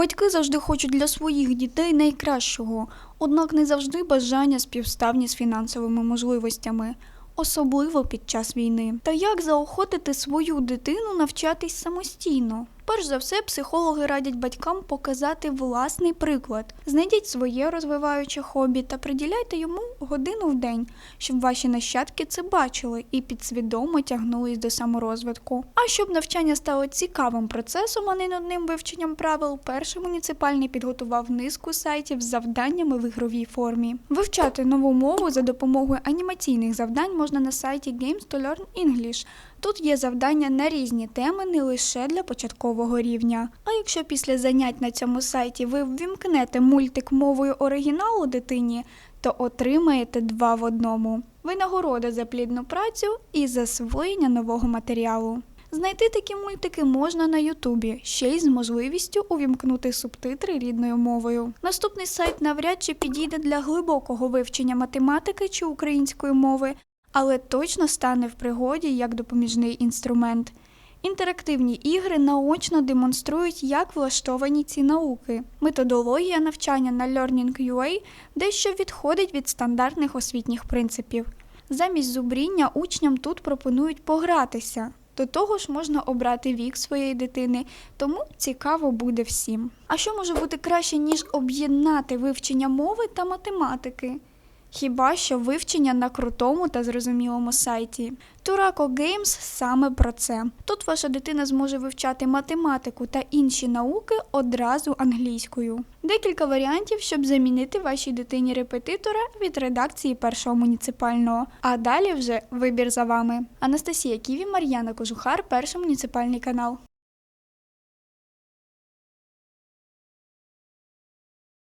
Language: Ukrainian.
Батьки завжди хочуть для своїх дітей найкращого, однак не завжди бажання співставні з фінансовими можливостями, особливо під час війни. Та як заохотити свою дитину навчатись самостійно? Перш за все, психологи радять батькам показати власний приклад. Знайдіть своє розвиваюче хобі та приділяйте йому годину в день, щоб ваші нащадки це бачили і підсвідомо тягнулись до саморозвитку. А щоб навчання стало цікавим процесом, а не нудним вивченням правил, перший муніципальний підготував низку сайтів з завданнями в ігровій формі. Вивчати нову мову за допомогою анімаційних завдань можна на сайті Games to Learn English. Тут є завдання на різні теми не лише для початкового рівня. А якщо після занять на цьому сайті ви ввімкнете мультик мовою оригіналу дитині, то отримаєте два в одному: винагорода за плідну працю і засвоєння нового матеріалу. Знайти такі мультики можна на Ютубі, ще й з можливістю увімкнути субтитри рідною мовою. Наступний сайт навряд чи підійде для глибокого вивчення математики чи української мови, але точно стане в пригоді як допоміжний інструмент. Інтерактивні ігри наочно демонструють, як влаштовані ці науки. Методологія навчання на Learning.ua дещо відходить від стандартних освітніх принципів. Замість зубріння учням тут пропонують погратися. До того ж можна обрати вік своєї дитини, тому цікаво буде всім. А що може бути краще, ніж об'єднати вивчення мови та математики? Хіба що вивчення на крутому та зрозумілому сайті. Turaco Games саме про це. Тут ваша дитина зможе вивчати математику та інші науки одразу англійською. Декілька варіантів, щоб замінити вашій дитині репетитора від редакції першого муніципального. А далі вже вибір за вами. Анастасія Ківі, Мар'яна Кожухар, перший муніципальний канал.